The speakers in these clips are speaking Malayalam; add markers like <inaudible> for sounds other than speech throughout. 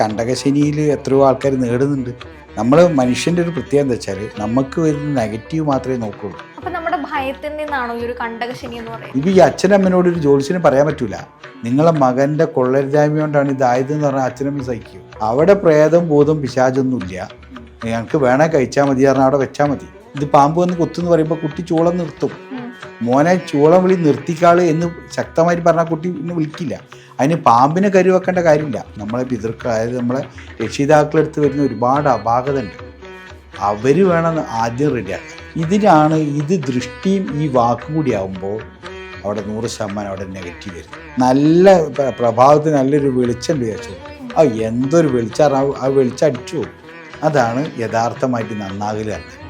കണ്ടകശനിയിൽ എത്രയോ ആൾക്കാർ നേടുന്നുണ്ട്. നമ്മൾ മനുഷ്യന്റെ ഒരു പ്രത്യേകത എന്താ വെച്ചാൽ നമുക്ക് വരുന്ന നെഗറ്റീവ് മാത്രമേ നോക്കുള്ളൂ. അപ്പൊ നമ്മുടെ ഭയത്തിൽ നിന്നാണോ ഈ ഒരു കണ്ടകശനി എന്ന് പറയുന്നത്? ഇപ്പൊ ഈ അച്ഛനമ്മനോട് ഒരു ജോലിസിന് പറയാൻ പറ്റൂല. നിങ്ങളെ മകന്റെ കൊള്ളരുതായ്മ കൊണ്ടാണ് ഇതായതെന്ന് പറഞ്ഞാൽ അച്ഛനമ്മ സഹിക്കും അവിടെ പ്രേതം ഭൂതം പിശാചൊന്നുമില്ല ഞങ്ങൾക്ക് വേണേ കഴിച്ചാൽ മതി പറഞ്ഞാൽ അവിടെ വെച്ചാൽ മതി. ഇത് പാമ്പ് വന്ന് കുത്തുന്ന് പറയുമ്പോൾ കുട്ടി ചൂളം നിർത്തും. മോനെ ചൂളം വിളി നിർത്തിക്കാൾ എന്ന് ശക്തമായിട്ട് പറഞ്ഞാൽ കുട്ടി പിന്നെ വിളിക്കില്ല. അതിന് പാമ്പിനെ കരുവെക്കേണ്ട കാര്യമില്ല. നമ്മളെ പിതൃക്കൾ അതായത് നമ്മളെ രക്ഷിതാക്കളെടുത്ത് വരുന്ന ഒരുപാട് അപാകത ഉണ്ട് അവർ വേണം ആദ്യം റെഡിയാക്കാൻ. ഇതിനാണ് ഇത് ദൃഷ്ടിയും ഈ വാക്കും കൂടി ആകുമ്പോൾ അവിടെ നൂറ് ശതമാനം അവിടെ നെഗറ്റീവ് വരും നല്ല പ്രഭാവത്തിൽ നല്ലൊരു വെളിച്ചം വിചാരിച്ചു ആ എന്തൊരു വെളിച്ചാണ് ആ വെളിച്ചം അടിച്ചു അതാണ് യഥാർത്ഥമായിട്ട് നന്നാകൽ തന്നെ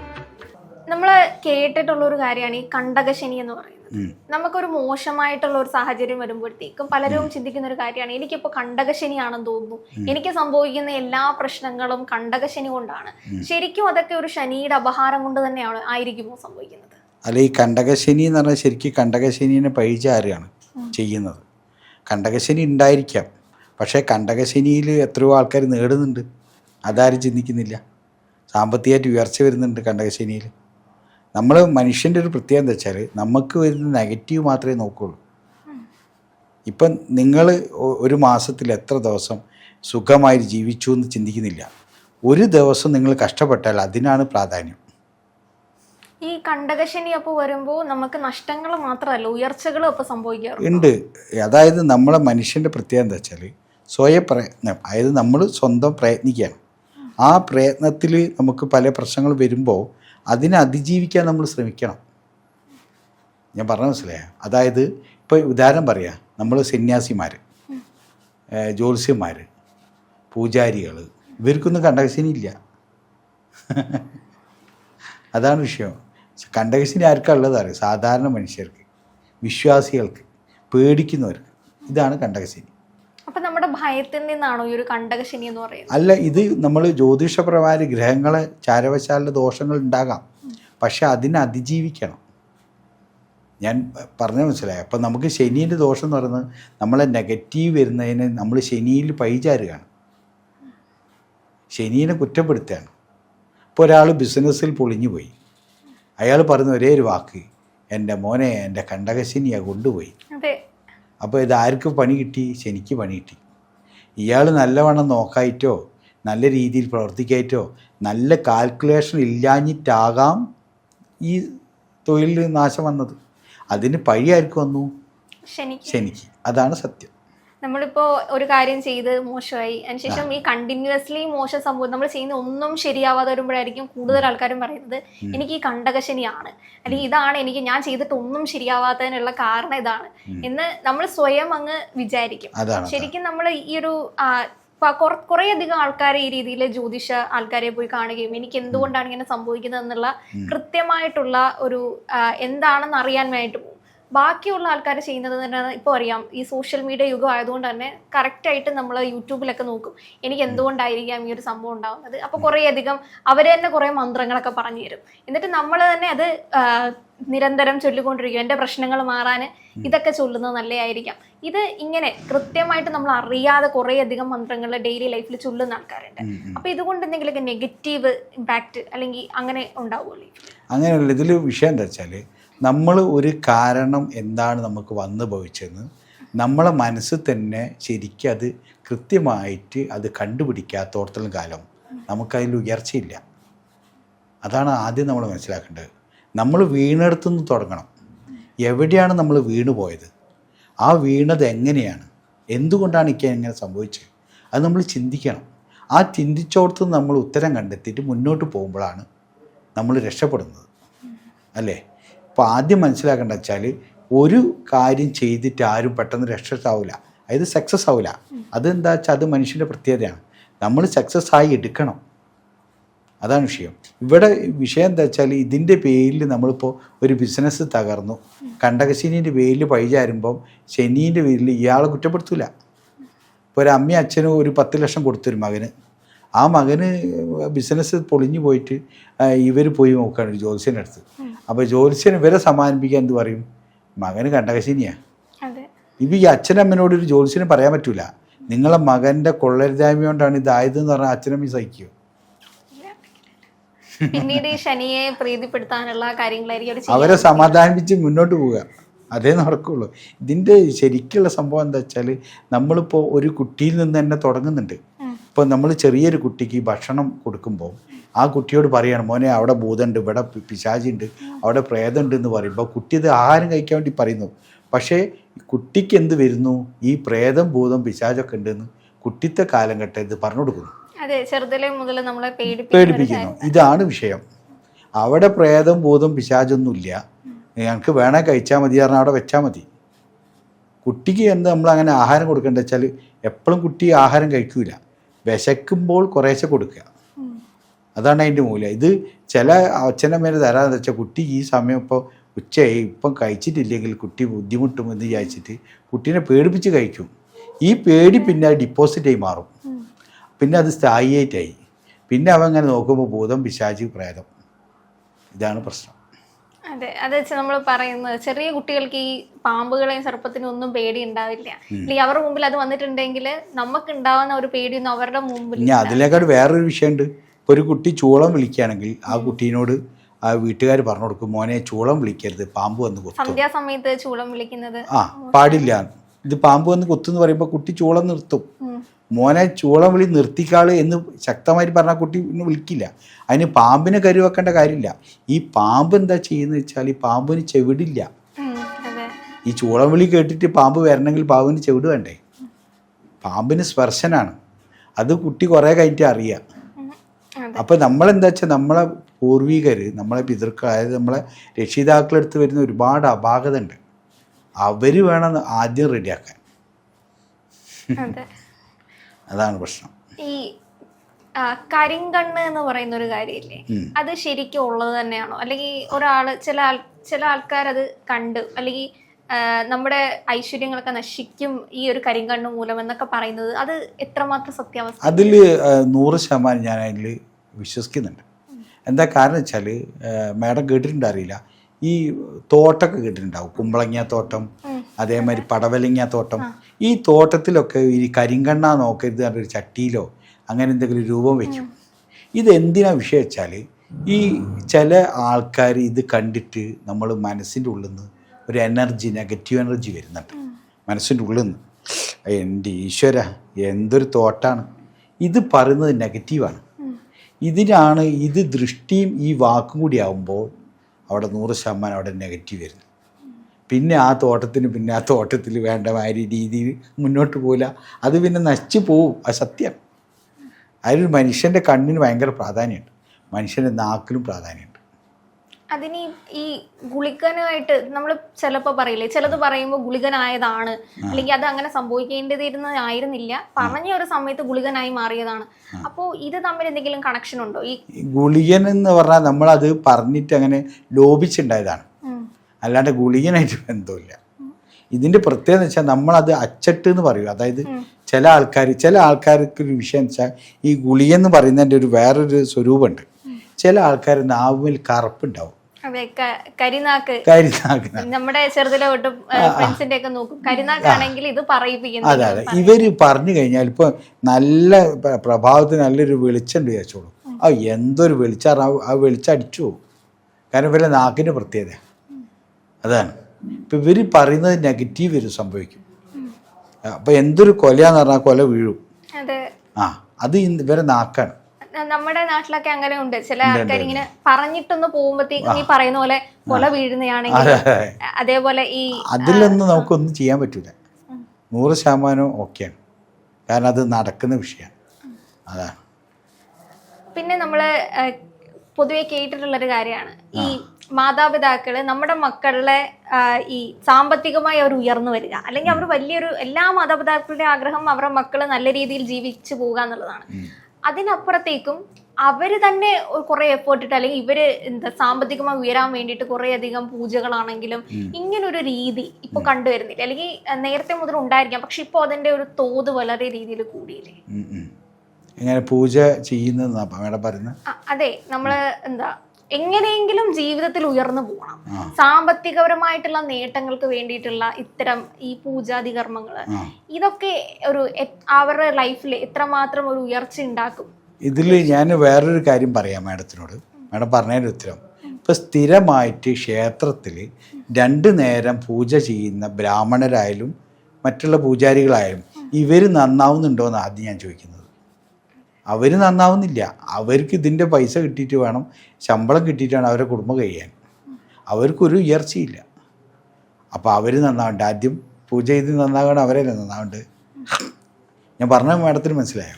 നമ്മൾ കേട്ടിട്ടുള്ള ഒരു കാര്യമാണ് ഈ കണ്ടകശനി എന്ന് പറയുന്നത്. നമുക്കൊരു മോശമായിട്ടുള്ള ഒരു സാഹചര്യം വരുമ്പോഴത്തേക്കും പലരും ചിന്തിക്കുന്ന ഒരു കാര്യമാണ് എനിക്കിപ്പോൾ കണ്ടകശനിയാണെന്ന് തോന്നുന്നു. എനിക്ക് സംഭവിക്കുന്ന എല്ലാ പ്രശ്നങ്ങളും കണ്ടകശനി കൊണ്ടാണ്. ശരിക്കും അതൊക്കെ ഒരു ശനിയുടെ അപഹാരം കൊണ്ട് തന്നെയാണ് ആയിരിക്കുമോ സംഭവിക്കുന്നത്? അല്ല ഈ കണ്ടകശനി എന്ന് പറഞ്ഞാൽ ശരിക്കും കണ്ടകശനിനെ പഴിചാരുകയാണ് ചെയ്യുന്നത്. കണ്ടകശനി ഉണ്ടായിരിക്കാം. പക്ഷേ കണ്ടകശനിയിൽ എത്രയോ ആൾക്കാർ നേടുന്നുണ്ട്. അതാരും ചിന്തിക്കുന്നില്ല. സാമ്പത്തികമായിട്ട് ഉയർച്ച വരുന്നുണ്ട് കണ്ടകശനിയിൽ. നമ്മൾ മനുഷ്യന്റെ ഒരു പ്രത്യേകത എന്താ വെച്ചാൽ നമുക്ക് വരുന്ന നെഗറ്റീവ് മാത്രമേ നോക്കുകയുള്ളൂ ഇപ്പം നിങ്ങൾ ഒരു മാസത്തിൽ എത്ര ദിവസം സുഖമായി ജീവിച്ചു എന്ന് ചിന്തിക്കുന്നില്ല. ഒരു ദിവസം നിങ്ങൾ കഷ്ടപ്പെട്ടാൽ അതിനാണ് പ്രാധാന്യം. ഈ കണ്ടകശനി അപ്പോൾ വരുമ്പോൾ നമുക്ക് നഷ്ടങ്ങൾ മാത്രമല്ല ഉയർച്ചകളും അപ്പോൾ സംഭവിക്കാറുണ്ട്? ഉണ്ട്. അതായത് നമ്മളെ മനുഷ്യന്റെ പ്രത്യേകത എന്താ വെച്ചാൽ സ്വയം പ്രയത്നം അതായത് നമ്മൾ സ്വന്തം പ്രയത്നിക്കുകയാണ്. ആ പ്രയത്നത്തിൽ നമുക്ക് പല പ്രശ്നങ്ങൾ വരുമ്പോൾ അതിനെ അതിജീവിക്കാൻ നമ്മൾ ശ്രമിക്കണം. ഞാൻ പറഞ്ഞ മനസ്സിലായ? അതായത് ഇപ്പോൾ ഉദാഹരണം പറയാം. നമ്മൾ സന്യാസിമാർ ജ്യോത്സ്യന്മാർ പൂജാരികൾ ഇവർക്കൊന്നും കണ്ടകശനിയില്ല. <laughs> അതാണ് വിഷയം. കണ്ടകശിനി ആർക്കാണ് ഉള്ളത് അറിയാം? സാധാരണ മനുഷ്യർക്ക് വിശ്വാസികൾക്ക് പേടിക്കുന്നവർക്ക്. ഇതാണ് കണ്ടകശിനി. അപ്പൊ നമ്മുടെ ഭയത്തിൽ നിന്നാണോ ഈ ഒരു കണ്ടകശനി എന്ന് പറയുന്നത്? അല്ല ഇത് നമ്മൾ ജ്യോതിഷപ്രകാരം ഗ്രഹങ്ങളെ ചാരവശാലിലെ ദോഷങ്ങൾ ഉണ്ടാകാം. പക്ഷെ അതിനെ അതിജീവിക്കണം. ഞാൻ പറഞ്ഞ മനസ്സിലായി? അപ്പം നമുക്ക് ശനീന്റെ ദോഷം എന്ന് പറയുന്നത് നമ്മളെ നെഗറ്റീവ് വരുന്നതിന് നമ്മൾ ശനിയിൽ പൈചാരുകയാണ് ശനീനെ കുറ്റപ്പെടുത്തുകയാണ്. ഇപ്പോൾ ഒരാൾ ബിസിനസ്സിൽ പൊളിഞ്ഞു പോയി. അയാൾ പറയുന്ന ഒരേ ഒരു വാക്ക് എന്റെ മോനെ എന്റെ കണ്ടകശനിയാണ് കൊണ്ടുപോയി. അപ്പോൾ ഇത് ആർക്ക് പണി കിട്ടി? ശനിക്ക് പണി കിട്ടി. ഇയാൾ നല്ലവണ്ണം നോക്കായിട്ടോ നല്ല രീതിയിൽ പ്രവർത്തിക്കായിട്ടോ നല്ല കാൽക്കുലേഷൻ ഇല്ലാഞ്ഞിട്ടാകാം ഈ തൊഴിലിൽ നാശം വന്നത്. അതിന് പഴി ആർക്ക് വന്നു? ശനിക്ക്. അതാണ് സത്യം. നമ്മളിപ്പോ ഒരു കാര്യം ചെയ്ത് മോശമായി അതിനുശേഷം ഈ കണ്ടിന്യൂസ്ലി മോശം സംഭവം നമ്മൾ ചെയ്യുന്ന ഒന്നും ശരിയാവാതെ വരുമ്പോഴായിരിക്കും കൂടുതൽ ആൾക്കാരും പറയുന്നത് എനിക്ക് ഈ കണ്ടകശനിയാണ്. അല്ലെങ്കിൽ ഇതാണ് എനിക്ക് ഞാൻ ചെയ്തിട്ട് ഒന്നും ശരിയാവാത്തതിനുള്ള കാരണം ഇതാണ്. എന്ന് നമ്മൾ സ്വയം അങ്ങ് വിചാരിക്കും. ശരിക്കും നമ്മൾ ഈ ഒരു അധികം കുറ- കുറേയധികം ആൾക്കാരെ ഈ രീതിയിൽ ജ്യോതിഷ ആൾക്കാരെ പോയി കാണുകയും എനിക്ക് എന്തുകൊണ്ടാണ് ഇങ്ങനെ സംഭവിക്കുന്നത് എന്നുള്ള കൃത്യമായിട്ടുള്ള ഒരു എന്താണെന്ന് അറിയാൻ വേണ്ടിയിട്ട് പോകും. ബാക്കിയുള്ള ആൾക്കാർ ചെയ്യുന്നത് തന്നെ ഇപ്പോൾ അറിയാം. ഈ സോഷ്യൽ മീഡിയ യുഗം ആയതുകൊണ്ട് തന്നെ കറക്റ്റായിട്ട് നമ്മൾ യൂട്യൂബിലൊക്കെ നോക്കും. എനിക്ക് എന്തുകൊണ്ടായിരിക്കാം ഈ ഒരു സംഭവം ഉണ്ടാകുന്നത് അപ്പോൾ കുറേയധികം അവർ തന്നെ കുറേ മന്ത്രങ്ങളൊക്കെ പറഞ്ഞു തരും. എന്നിട്ട് നമ്മൾ തന്നെ അത് നിരന്തരം ചൊല്ലിക്കൊണ്ടിരിക്കും. എന്റെ പ്രശ്നങ്ങൾ മാറാൻ ഇതൊക്കെ ചൊല്ലുന്നത് നല്ലതായിരിക്കാം. ഇത് ഇങ്ങനെ കൃത്യമായിട്ട് നമ്മൾ അറിയാതെ കുറേയധികം മന്ത്രങ്ങൾ ഡെയിലി ലൈഫിൽ ചൊല്ലുന്ന ആൾക്കാരുണ്ട്. അപ്പോൾ ഇതുകൊണ്ട് എന്തെങ്കിലുമൊക്കെ നെഗറ്റീവ് ഇമ്പാക്റ്റ് അല്ലെങ്കിൽ അങ്ങനെ ഉണ്ടാവുമല്ലോ അങ്ങനെയുള്ള ഇതിൽ വിഷയം എന്താ വെച്ചാൽ നമ്മൾ ഒരു കാരണം എന്താണ് നമുക്ക് വന്നു ഭവിച്ചതെന്ന് നമ്മളെ മനസ്സ് തന്നെ ശരിക്കും അത് കൃത്യമായിട്ട് അത് കണ്ടുപിടിക്കാത്തോടത്തോളം കാലം നമുക്കതിൽ ഉയർച്ചയില്ല. അതാണ് ആദ്യം നമ്മൾ മനസ്സിലാക്കേണ്ടത്. നമ്മൾ വീണെടുത്തു നിന്ന് തുടങ്ങണം. എവിടെയാണ് നമ്മൾ വീണു പോയത്? ആ വീണത് എങ്ങനെയാണ്? എന്തുകൊണ്ടാണ് എങ്ങനെ സംഭവിച്ചത്? അത് നമ്മൾ ചിന്തിക്കണം. ആ ചിന്തിച്ചോടത്ത് നമ്മൾ ഉത്തരം കണ്ടെത്തിയിട്ട് മുന്നോട്ട് പോകുമ്പോഴാണ് നമ്മൾ രക്ഷപ്പെടുന്നത്. അല്ലേ? അപ്പോൾ ആദ്യം മനസ്സിലാക്കേണ്ട വെച്ചാൽ ഒരു കാര്യം ചെയ്തിട്ട് ആരും പെട്ടെന്ന് രക്ഷസാവില്ല അതായത് സക്സസ് ആവില്ല. അതെന്താ വെച്ചാൽ അത് മനുഷ്യന്റെ പ്രത്യേകതയാണ്. നമ്മൾ സക്സസ് ആയി എടുക്കണം. അതാണ് വിഷയം. ഇവിടെ വിഷയം എന്താ വെച്ചാൽ ഇതിന്റെ പേരിൽ നമ്മളിപ്പോൾ ഒരു ബിസിനസ് തകർന്നു. കണ്ടകശനീന്റെ പേരിൽ പഴിചാരുമ്പം ശനീന്റെ പേരിൽ ഇയാളെ കുറ്റപ്പെടുത്തൂല. ഇപ്പോൾ ഒരു അമ്മയും അച്ഛനും ഒരു പത്ത് ലക്ഷം കൊടുത്തൊരു മകന്. ആ മകന് ബിസിനസ് പൊളിഞ്ഞു പോയിട്ട് ഇവർ പോയി നോക്കുകയാണ് ജ്യോത്സ്യന്റെ അടുത്ത്. അപ്പോൾ ജ്യോത്സ്യൻ ഇവരെ സമ്മാനിപ്പിക്കാൻ എന്ത് പറയും? മകന് കണ്ടകശിനിയാണ് ഇപ്പം ഈ അച്ഛനമ്മനോട് ഒരു ജ്യോത്സ്യന് പറയാൻ പറ്റൂല. നിങ്ങളെ മകന്റെ കൊള്ളരുതായ്മ കൊണ്ടാണ് ഇതായതെന്ന് പറഞ്ഞാൽ അച്ഛനമ്മ സഹിക്കുമോ പിന്നീട് ഈ ശനിയെ പ്രീതിപ്പെടുത്താനുള്ള കാര്യങ്ങളായിരിക്കും അവർ അവരെ സമാധാനിപ്പിച്ച് മുന്നോട്ട് പോവുക. അതേ നടക്കുള്ളൂ. ഇതിന്റെ ശരിക്കുള്ള സംഭവം എന്താ വെച്ചാൽ നമ്മളിപ്പോൾ ഒരു കുട്ടിയിൽ നിന്ന് തന്നെ തുടങ്ങുന്നുണ്ട്. ഉം. ഇപ്പോൾ നമ്മൾ ചെറിയൊരു കുട്ടിക്ക് ഭക്ഷണം കൊടുക്കുമ്പോൾ ആ കുട്ടിയോട് പറയണം മോനെ അവിടെ ഭൂതമുണ്ട് ഇവിടെ പിശാചുണ്ട് അവിടെ പ്രേതമുണ്ട് എന്ന് പറയുമ്പോൾ കുട്ടി ഇത് ആഹാരം കഴിക്കാൻ വേണ്ടി പറയുന്നു. പക്ഷേ കുട്ടിക്ക് എന്ത് വരുന്നു? ഈ പ്രേതം ഭൂതം പിശാചൊക്കെ ഉണ്ടെന്ന് കുട്ടിത്തെ കാലഘട്ടം ഇത് പറഞ്ഞു കൊടുക്കുന്നു. അതെ ചെറുതിലെ മുതൽ നമ്മളെ പേടിപ്പിക്കുന്ന പേടിപ്പിക്കുന്നു. ഇതാണ് വിഷയം. അവിടെ പ്രേതം ഭൂതം പിശാചൊന്നുമില്ല. ഞങ്ങൾക്ക് വേണേ കഴിച്ചാൽ മതി പറഞ്ഞാൽ അവിടെ വെച്ചാൽ മതി. കുട്ടിക്ക് എന്ത് നമ്മൾ അങ്ങനെ ആഹാരം കൊടുക്കേണ്ടത് വെച്ചാൽ എപ്പോഴും കുട്ടി ആഹാരം കഴിക്കൂല. വിശക്കുമ്പോൾ കുറേശ്ശെ കൊടുക്കുക. അതാണ് അതിന്റെ മൂല്യം. ഇത് ചില അച്ഛനമ്മേനെ തരാന്ന് വെച്ചാൽ കുട്ടി ഈ സമയം ഇപ്പോൾ ഉച്ചയായി ഇപ്പം കഴിച്ചിട്ടില്ലെങ്കിൽ കുട്ടി ബുദ്ധിമുട്ടും എന്ന് വിചാരിച്ചിട്ട് കുട്ടീനെ പേടിപ്പിച്ച് കഴിക്കും. ഈ പേടി പിന്നെ ഡിപ്പോസിറ്റായി മാറും. പിന്നെ അത് സ്ഥായിയായിട്ടായി. പിന്നെ അവൻ ഇങ്ങനെ നോക്കുമ്പോൾ ഭൂതം പിശാചി പ്രേതം. ഇതാണ് പ്രശ്നം. അതെ അതെ നമ്മൾ പറയുന്നത് ചെറിയ കുട്ടികൾക്ക് ഈ പാമ്പുകളെയും സർപ്പത്തിനും ഒന്നും പേടി ഉണ്ടാവില്ല. അല്ലെങ്കിൽ അവരുടെ മുമ്പിൽ അത് വന്നിട്ടുണ്ടെങ്കിൽ നമുക്ക് ഉണ്ടാവുന്ന ഒരു പേടിയൊന്നും അവരുടെ മുമ്പിൽ ഇനി അതിലേക്കാട് വേറൊരു വിഷയമുണ്ട് ഇപ്പോൾ ഒരു കുട്ടി ചൂളം വിളിക്കുകയാണെങ്കിൽ ആ കുട്ടീനോട് ആ വീട്ടുകാർ പറഞ്ഞു കൊടുക്കും മോനെ ചൂളം വിളിക്കരുത് പാമ്പ് വന്ന് കൊത്തും. സന്ധ്യാസമയത്ത് ചൂളം വിളിക്കുന്നത്? ആ പാടില്ല. ഇത് പാമ്പ് വന്ന് കൊത്തുന്ന് പറയുമ്പോൾ കുട്ടി ചൂളം നിർത്തും. മോനെ ചൂളം വിളി നിർത്തിക്കാൾ എന്ന് ശക്തമായിട്ട് പറഞ്ഞ കുട്ടി പിന്നെ വിളിക്കില്ല. അതിന് പാമ്പിനെ കരുവെക്കേണ്ട കാര്യമില്ല. ഈ പാമ്പ് എന്താ ചെയ്യുന്നത് വെച്ചാൽ ഈ പാമ്പിന് ചെവിടില്ല. ഈ ചൂളം വിളി കേട്ടിട്ട് പാമ്പ് വരണമെങ്കിൽ പാമ്പിന് ചെവിട് വേണ്ടേ? പാമ്പിന് സ്പർശനാണ്. അത് കുട്ടി കുറേ കഴിഞ്ഞിട്ട് അറിയാം. ഉം. നമ്മൾ അപ്പോൾ നമ്മളെന്താ വെച്ചാൽ നമ്മളെ പൂർവികർ നമ്മളെ പിതൃക്കൾ അതായത് നമ്മളെ രക്ഷിതാക്കളെടുത്ത് വരുന്ന ഒരുപാട് അപാകത ഉണ്ട് അവർ വേണം ആദ്യം റെഡിയാക്കാൻ. അതാണ് പ്രശ്നം. ഈ കരിങ്കണ്ണ് എന്ന് പറയുന്ന ഒരു കാര്യമില്ലേ അത് ശരിക്കും ഉള്ളത് തന്നെയാണോ? അല്ലെങ്കിൽ ഒരാൾ ചില ചില ആൾക്കാർ അത് കണ്ട് അല്ലെങ്കിൽ നമ്മുടെ ഐശ്വര്യങ്ങളൊക്കെ നശിക്കും ഈ ഒരു കരിങ്കണ്ണ് മൂലം എന്നൊക്കെ പറയുന്നത് അത് എത്രമാത്രം സത്യാവസ്ഥ? അതിൽ നൂറ് ശതമാനം ഞാൻ അതിൽ വിശ്വസിക്കുന്നുണ്ട്. എന്താ കാരണം വെച്ചാൽ മാഡം കേട്ടിട്ടുണ്ട് അറിയില്ല? ഈ തോട്ടമൊക്കെ കേട്ടിട്ടുണ്ടാവും. കുമ്പളങ്ങ തോട്ടം. അതേമാതിരി പടവലങ്ങ തോട്ടം. ഈ തോട്ടത്തിലൊക്കെ ഈ കരിങ്കണ്ണ നോക്കരുത് പറഞ്ഞൊരു ചട്ടിയിലോ അങ്ങനെ എന്തെങ്കിലും രൂപം വെക്കും. ഇതെന്തിനാ വിഷയം വെച്ചാൽ ഈ ചില ആൾക്കാർ ഇത് കണ്ടിട്ട് നമ്മൾ മനസ്സിന്റെ ഉള്ളിൽ നിന്ന് ഒരു എനർജി നെഗറ്റീവ് എനർജി വരുന്നുണ്ട്. മനസ്സിന്റെ ഉള്ളിൽ നിന്ന് എന്റെ ഈശ്വര എന്തൊരു തോട്ടാണ്. ഇത് പറയുന്നത് നെഗറ്റീവാണ്. ഇതിനാണ് ഇത് ദൃഷ്ടിയും ഈ വാക്കും കൂടി ആകുമ്പോൾ അവിടെ നൂറ് ശതമാനം അവിടെ നെഗറ്റീവ് വരുന്നു പിന്നെ ആ തോട്ടത്തിന് പിന്നെ ആ തോട്ടത്തിൽ വേണ്ട മാതിരി രീതിയിൽ മുന്നോട്ട് പോകില്ല അത് പിന്നെ നശിച്ചു പോവും. അത് സത്യം. അതിലൊരു മനുഷ്യന്റെ കണ്ണിന് ഭയങ്കര പ്രാധാന്യമുണ്ട്. മനുഷ്യന്റെ നാക്കിലും പ്രാധാന്യമുണ്ട്. അതിന് ഈ- ഗുളികനായിട്ട് നമ്മൾ ചിലപ്പോൾ പറയില്ലേ? ചിലത് പറയുമ്പോൾ ഗുളികനായതാണ്. അല്ലെങ്കിൽ അത് അങ്ങനെ സംഭവിക്കേണ്ടതിരുന്നതായിരുന്നില്ല. പറഞ്ഞ ഒരു സമയത്ത് ഗുളികനായി മാറിയതാണ്. അപ്പോൾ ഇത് തമ്മിൽ എന്തെങ്കിലും കണക്ഷൻ ഉണ്ടോ? ഈ ഗുളികൻ എന്ന് പറഞ്ഞാൽ നമ്മളത് പറഞ്ഞിട്ട് അങ്ങനെ ലോപിച്ചുണ്ടായതാണ്. അല്ലാണ്ട് ഗുളികനായിട്ട് ബന്ധമില്ല. ഇതിന്റെ പ്രത്യേകത എന്ന് വെച്ചാൽ നമ്മളത് അച്ചട്ട് എന്ന് പറയും അതായത് ചില ആൾക്കാർ ചില ആൾക്കാർക്ക് ഒരു വിഷയം എന്ന് വെച്ചാൽ ഈ ഗുളിക എന്ന് പറയുന്നതിന്റെ ഒരു വേറൊരു സ്വരൂപമുണ്ട്. ചില ആൾക്കാർ നാവിൽ കറുപ്പുണ്ടാവും. കരിനാക്ക്. നമ്മുടെ ചെറുതിലെ തൊട്ട് ഫ്രണ്ട്സിന്റെ ഒക്കെ നോക്കും. കരിനാക്കാണെങ്കിൽ ഇത് അതെ അതെ. ഇവർ പറഞ്ഞു കഴിഞ്ഞാൽ ഇപ്പൊ നല്ല പ്ര- പ്രഭാവത്തിന് നല്ലൊരു വെളിച്ചം വിചാരിച്ചോളൂ ആ എന്തൊരു വെളിച്ചാണ് ആ- വെളിച്ചം അടിച്ചു പോകും. കാരണം ഇവരുടെ നാക്കിന്റെ പ്രത്യേകത അതാണ്. ഇപ്പം ഇവർ പറയുന്നത് നെഗറ്റീവ് വരും സംഭവിക്കും. അപ്പോൾ എന്തൊരു കൊലയാന്ന് പറഞ്ഞാൽ കൊല വീഴും. ആ അത് ഇവരെ നാക്കാണ്. നമ്മുടെ നാട്ടിലൊക്കെ അങ്ങനെ ഉണ്ട് ചില ആൾക്കാർ ഇങ്ങനെ പറഞ്ഞിട്ടൊന്ന് പോകുമ്പോഴത്തേക്കും ഈ പറയുന്ന പോലെ കൊല വീഴുന്നതാണെങ്കിൽ അതെ. അതെ അതേപോലെ ഈ അതിലൊന്നും നമുക്കൊന്നും ചെയ്യാൻ പറ്റൂല. നൂറ് ശതമാനം ഓക്കെയാണ്. കാരണം അത് നടക്കുന്ന വിഷയമാണ്. അതാണ്. പിന്നെ നമ്മൾ പൊതുവെ കേട്ടിട്ടുള്ളൊരു കാര്യമാണ്. ഈ മാതാപിതാക്കൾ നമ്മുടെ മക്കളുടെ ഈ സാമ്പത്തികമായി അവർ ഉയർന്നു വരിക. അല്ലെങ്കിൽ അവർ വലിയൊരു എല്ലാ മാതാപിതാക്കളുടെ ആഗ്രഹം അവരുടെ മക്കൾ നല്ല രീതിയിൽ ജീവിച്ചു പോകുക എന്നുള്ളതാണ്. അതിനപ്പുറത്തേക്കും അവർ തന്നെ കുറെ എഫേർട്ട് ഇട്ട് അല്ലെങ്കിൽ ഇവർ എന്താ സാമ്പത്തികമായി ഉയരാൻ വേണ്ടിയിട്ട് കുറെ അധികം പൂജകളാണെങ്കിലും ഇങ്ങനൊരു രീതി ഇപ്പൊ കണ്ടുവരുന്നില്ല. അല്ലെങ്കിൽ നേരത്തെ മുതൽ ഉണ്ടായിരിക്കാം. പക്ഷെ ഇപ്പൊ അതിന്റെ ഒരു തോത് വളരെ രീതിയിൽ കൂടിയില്ലേ. എങ്ങനെ പൂജ പറയുന്നത്? അതെ. നമ്മൾ എന്താ എങ്ങനെയെങ്കിലും ജീവിതത്തിൽ ഉയർന്നു പോകണം. സാമ്പത്തികപരമായിട്ടുള്ള നേട്ടങ്ങൾക്ക് വേണ്ടിയിട്ടുള്ള ഇത്തരം ഈ പൂജാതി കർമ്മങ്ങൾ ഇതൊക്കെ ഒരു അവരുടെ ലൈഫിൽ എത്രമാത്രം ഒരു ഉയർച്ച ഉണ്ടാക്കും? ഇതിൽ ഞാൻ വേറൊരു കാര്യം പറയാം മാഡത്തിനോട്. മാഡം പറഞ്ഞതിന്റെ ഉത്തരം. ഇപ്പം സ്ഥിരമായിട്ട് ക്ഷേത്രത്തിൽ രണ്ട് നേരം പൂജ ചെയ്യുന്ന ബ്രാഹ്മണരായാലും മറ്റുള്ള പൂജാരികളായാലും ഇവർ നന്നാവുന്നുണ്ടോ എന്ന് ആദ്യം ഞാൻ ചോദിക്കുന്നത്. അവർ നന്നാവുന്നില്ല. അവർക്ക് ഇതിന്റെ പൈസ കിട്ടിയിട്ട് വേണം ശമ്പളം കിട്ടിയിട്ടാണ് അവരെ കുടുംബം കഴിയാൻ. അവർക്കൊരു ഉയർച്ചയില്ല. അപ്പോൾ അവർ നന്നാവണ്ട. ആദ്യം പൂജ ചെയ്ത് നന്നാകണം അവരെ നന്നാവണ്ട്. ഞാൻ പറഞ്ഞ മാഡത്തിന് മനസ്സിലായോ.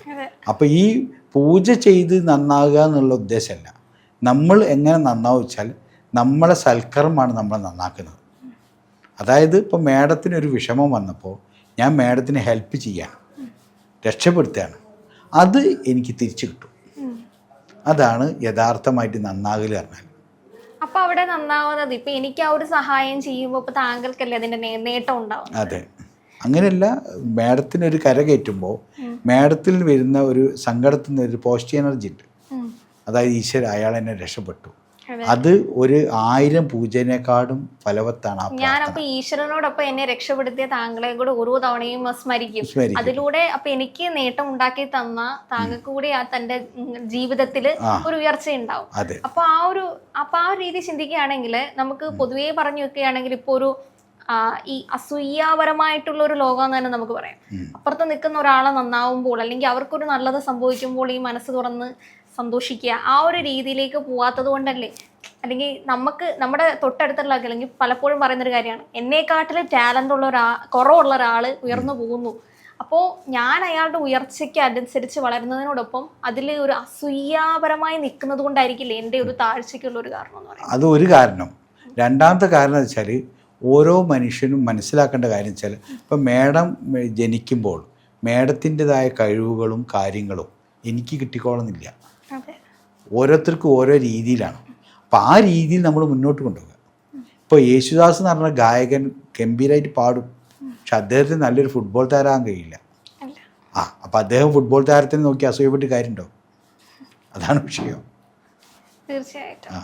അപ്പോൾ ഈ പൂജ ചെയ്ത് നന്നാകുക എന്നുള്ള ഉദ്ദേശമല്ല. നമ്മൾ എങ്ങനെ നന്നാവും വെച്ചാൽ നമ്മളെ സൽക്കർമ്മമാണ് നമ്മളെ നന്നാക്കുന്നത്. അതായത് ഇപ്പോൾ മേഡത്തിനൊരു വിഷമം വന്നപ്പോൾ ഞാൻ മേഡത്തിന് ഹെൽപ്പ് ചെയ്യാം രക്ഷപ്പെടുത്തുകയാണ്. അത് എനിക്ക് തിരിച്ചു കിട്ടും. അതാണ് യഥാർത്ഥമായിട്ട് നന്നാകൽ പറഞ്ഞാൽ അപ്പൊ അവിടെ നന്നാവുന്നത് ഇപ്പൊ എനിക്ക് ആ ഒരു സഹായം ചെയ്യുമ്പോൾ ഇപ്പൊ താങ്കൾക്കല്ലേ അതിന്റെ നേട്ടം ഉണ്ടാവും അതെ. അങ്ങനെയല്ല മാഡത്തിനൊരു കര കയറ്റുമ്പോൾ മാഡത്തിൽ വരുന്ന ഒരു സങ്കടത്തിൽ നിന്ന് ഒരു പോസിറ്റീവ് എനർജി ഉണ്ട് അതായത് ഈശ്വര അയാൾ എന്നെ രക്ഷപ്പെട്ടു. അതെ. ഒരു ആയിരം പൂജനേക്കാളും ഫലവത്താണ് അപ്പൊ ഈശ്വരനോടൊപ്പം എന്നെ രക്ഷപ്പെടുത്തിയ താങ്കളെ കൂടെ ഓരോ തവണയും സ്മരിക്കും. അതിലൂടെ അപ്പൊ എനിക്ക് നേട്ടം ഉണ്ടാക്കി തന്ന താങ്കൾക്ക് കൂടി ആ തന്റെ ജീവിതത്തിൽ ജീവിതത്തിൽ ഒരു ഉയർച്ച ഉണ്ടാവും. അപ്പൊ ആ ഒരു അപ്പൊ ആ ഒരു രീതി ചിന്തിക്കുകയാണെങ്കിൽ നമുക്ക് പൊതുവേ പറഞ്ഞു വെക്കുകയാണെങ്കിൽ ഇപ്പൊ ഒരു ഈ അസൂയാപരമായിട്ടുള്ള ഒരു ലോകം എന്ന് തന്നെ നമുക്ക് പറയാം. അപ്പുറത്ത് നിൽക്കുന്ന ഒരാളെ നന്നാവുമ്പോൾ അല്ലെങ്കിൽ അവർക്കൊരു നല്ലത് സംഭവിക്കുമ്പോൾ ഈ മനസ്സ് തുറന്ന് സന്തോഷിക്കുക. ആ ഒരു രീതിയിലേക്ക് പോവാത്തത് കൊണ്ടല്ലേ? അല്ലെങ്കിൽ നമുക്ക് നമ്മുടെ തൊട്ടടുത്തുള്ള അല്ലെങ്കിൽ പലപ്പോഴും പറയുന്നൊരു കാര്യമാണ്. എന്നെക്കാട്ടിൽ ടാലന്റ് ഉള്ള ഒരാ കുറവുള്ള ഒരാൾ ഉയർന്നു പോകുന്നു. അപ്പോൾ ഞാൻ അയാളുടെ ഉയർച്ചയ്ക്ക് അനുസരിച്ച് വളരുന്നതിനോടൊപ്പം അതിൽ ഒരു അസൂയാപരമായി നിൽക്കുന്നത് കൊണ്ടായിരിക്കില്ലേ എന്റെ ഒരു താഴ്ചയ്ക്കുള്ള ഒരു കാരണം എന്ന് പറയുന്നത്? അത് ഒരു കാരണം. രണ്ടാമത്തെ കാരണം എന്ന് വെച്ചാൽ ഓരോ മനുഷ്യനും മനസ്സിലാക്കേണ്ട കാര്യം വെച്ചാൽ ഇപ്പം മേഡം ജനിക്കുമ്പോൾ മേഡത്തിന്റെതായ കഴിവുകളും കാര്യങ്ങളും എനിക്ക് കിട്ടിക്കോളുന്നില്ല ഓരോരുത്തർക്കും ഓരോ രീതിയിലാണ്. അപ്പോൾ ആ രീതിയിൽ നമ്മൾ മുന്നോട്ട് കൊണ്ടുപോകുക ഇപ്പോൾ യേശുദാസ് എന്ന് പറഞ്ഞ ഗായകൻ ഗംഭീരമായിട്ട് പാടും. പക്ഷെ അദ്ദേഹത്തിന് നല്ലൊരു ഫുട്ബോൾ താരമാകാൻ കഴിയില്ല. ആ അപ്പോൾ അദ്ദേഹം ഫുട്ബോൾ താരത്തിന് നോക്കി അസൂയപ്പെട്ട് കാര്യമുണ്ടോ? അതാണ് വിഷയം. തീർച്ചയായിട്ടും.